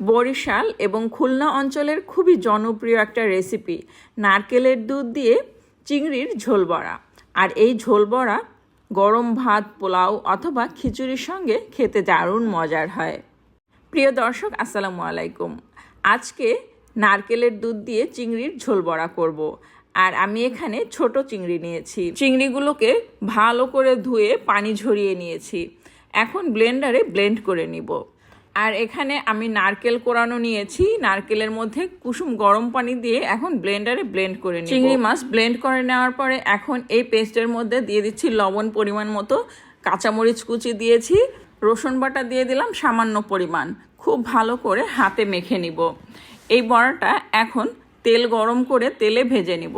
বরিশাল এবং খুলনা অঞ্চলের খুবই জনপ্রিয় একটা রেসিপি নারকেলের দুধ দিয়ে চিংড়ির ঝোল বড়া। আর এই ঝোল বড়া গরম ভাত, পোলাও অথবা খিচুড়ির সঙ্গে খেতে দারুণ মজার হয়। প্রিয় দর্শক, আসসালামু আলাইকুম। আজকে নারকেলের দুধ দিয়ে চিংড়ির ঝোল বড়া করব। আর আমি এখানে ছোট চিংড়ি নিয়েছি। চিংড়িগুলোকে ভালো করে ধুয়ে পানি ঝরিয়ে নিয়েছি। এখন ব্লেন্ডারে ব্লেন্ড করে নিব। আর এখানে আমি নারকেল কোরানো নিয়েছি। নারকেলের মধ্যে কুসুম গরম পানি দিয়ে এখন ব্লেন্ডারে ব্লেন্ড করে নিব। চিংড়ি মাছ ব্লেন্ড করে নেওয়ার পরে এখন এই পেস্টের মধ্যে দিয়ে দিচ্ছি লবণ পরিমাণ মতো, কাঁচামরিচ কুচি দিয়েছি, রসুন বাটা দিয়ে দিলাম সামান্য পরিমাণ। খুব ভালো করে হাতে মেখে নিব। এই বড়াটা এখন তেল গরম করে তেলে ভেজে নিব।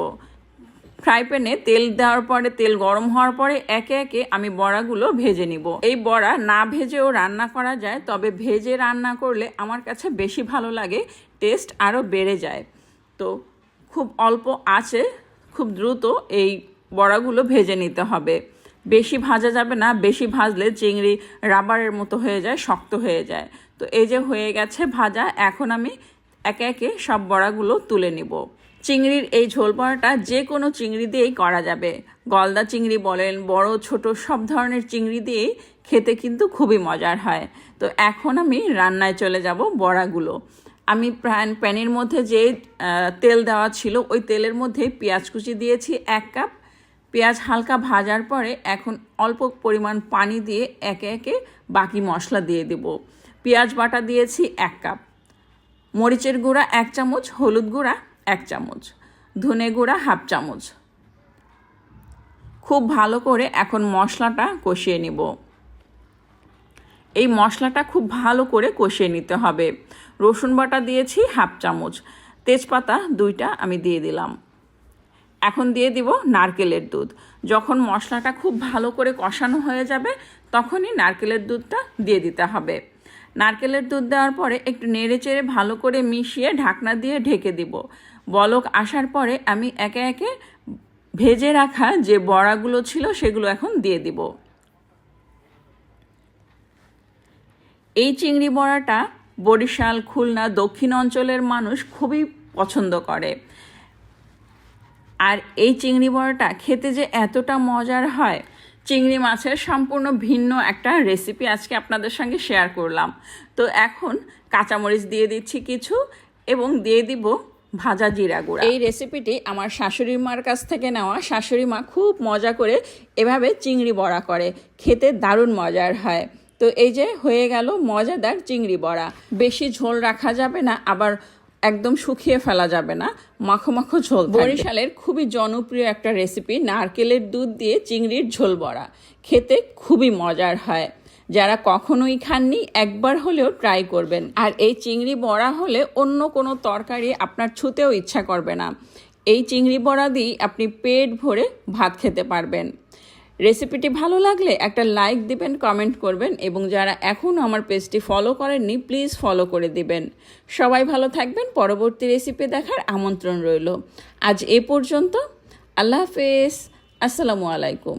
ফ্রাই প্যানে তেল দেওয়ার পরে, তেল গরম হওয়ার পরে একে একে আমি বড়াগুলো ভেজে নিব। এই বড়া না ভেজেও রান্না করা যায়, তবে ভেজে রান্না করলে আমার কাছে বেশি ভালো লাগে, টেস্ট আরও বেড়ে যায়। তো খুব অল্প আছে, খুব দ্রুত এই বড়াগুলো ভেজে নিতে হবে। বেশি ভাজা যাবে না, বেশি ভাজলে চিংড়ি রাবারের মতো হয়ে যায়, শক্ত হয়ে যায়। তো এই যে হয়ে গেছে ভাজা, এখন আমি একে একে সব বড়াগুলো তুলে নিব। চিংড়ির এই ঝোল বড়াটা যে কোনো চিংড়ি দিয়েই করা যাবে। গলদা চিংড়ি বলেন, বড়, ছোট, সব ধরনের চিংড়ি দিয়েই খেতে কিন্তু খুবই মজার হয়। তো এখন আমি রান্নায় চলে যাব বড়াগুলো। আমি প্যান, প্যানের মধ্যে যে তেল দেওয়া ছিল, ওই তেলের মধ্যে পেঁয়াজ কুচি দিয়েছি এক কাপ। পেঁয়াজ হালকা ভাজার পরে এখন অল্প পরিমাণ পানি দিয়ে একে একে বাকি মশলা দিয়ে দেব। পেঁয়াজ বাটা দিয়েছি এক কাপ। মরিচের গুঁড়া এক চামচ, হলুদ গুঁড়া এক চামচ। ধনে গুঁড়া হাফ চামচ। খুব ভালো করে এখন মশলাটা কষিয়ে নিব। এই মশলাটা খুব ভালো করে কষিয়ে নিতে হবে। রসুন বাটা দিয়েছি হাফ চামচ। তেজপাতা দুইটা আমি দিয়ে দিলাম। এখন দিয়ে দিব নারকেলের দুধ। যখন মশলাটা খুব ভালো করে কষানো হয়ে যাবে, তখনই নারকেলের দুধটা দিয়ে দিতে হবে। নারকেলের দুধ দেওয়ার পরে একটু নেড়ে চেড়ে ভালো করে মিশিয়ে ঢাকনা দিয়ে ঢেকে দিব। বলক আসার পরে আমি একে একে ভেজে রাখা যে বড়াগুলো ছিল সেগুলো এখন দিয়ে দিব। এই চিংড়ি বড়াটা বরিশাল, খুলনা, দক্ষিণ অঞ্চলের মানুষ খুবই পছন্দ করে। আর এই চিংড়ি বড়াটা খেতে যে এতটা মজার হয়, চিংড়ি মাছের সম্পূর্ণ ভিন্ন একটা রেসিপি আজকে আপনাদের সঙ্গে শেয়ার করলাম। তো এখন কাঁচামরিচ দিয়ে দিচ্ছি কিছু এবং দিয়ে দিব ভাজা জিরা গুঁড়া। এই রেসিপিটি আমার শাশুড়ি মার কাছ থেকে নেওয়া। শাশুড়ি মা খুব মজা করে এভাবে চিংড়ি বড়া করে। খেতে দারুণ মজার হয়। তো এই যে হয়ে গেল মজাদার চিংড়ি বড়া। বেশি ঝোল রাখা যাবে না, আবার একদম শুকিয়ে ফেলা যাবে না। মাখো মাখো ঝোল বরিশালের খুবই জনপ্রিয় একটা রেসিপি নারকেলের দুধ দিয়ে চিংড়ির ঝোল বড়া। খেতে খুবই মজার হয়। যারা কখনোই খাননি, একবার হলেও ট্রাই করবেন। আর এই চিংড়ি বড়া হলে অন্য কোনো তরকারি আপনার ছুতেও ইচ্ছা করবে না। এই চিংড়ি বড়া দিয়েই আপনি পেট ভরে ভাত খেতে পারবেন। রেসিপিটি ভালো লাগলে একটা লাইক দিবেন কমেন্ট করবেন এবং যারা এখনও আমার পেজটি ফলো করেননি প্লিজ ফলো করে দিবেন। সবাই ভালো থাকবেন, পরবর্তী রেসিপি দেখার আমন্ত্রণ রইল। আজ এ পর্যন্ত, আল্লাহ হাফেজ, আসসালামু আলাইকুম।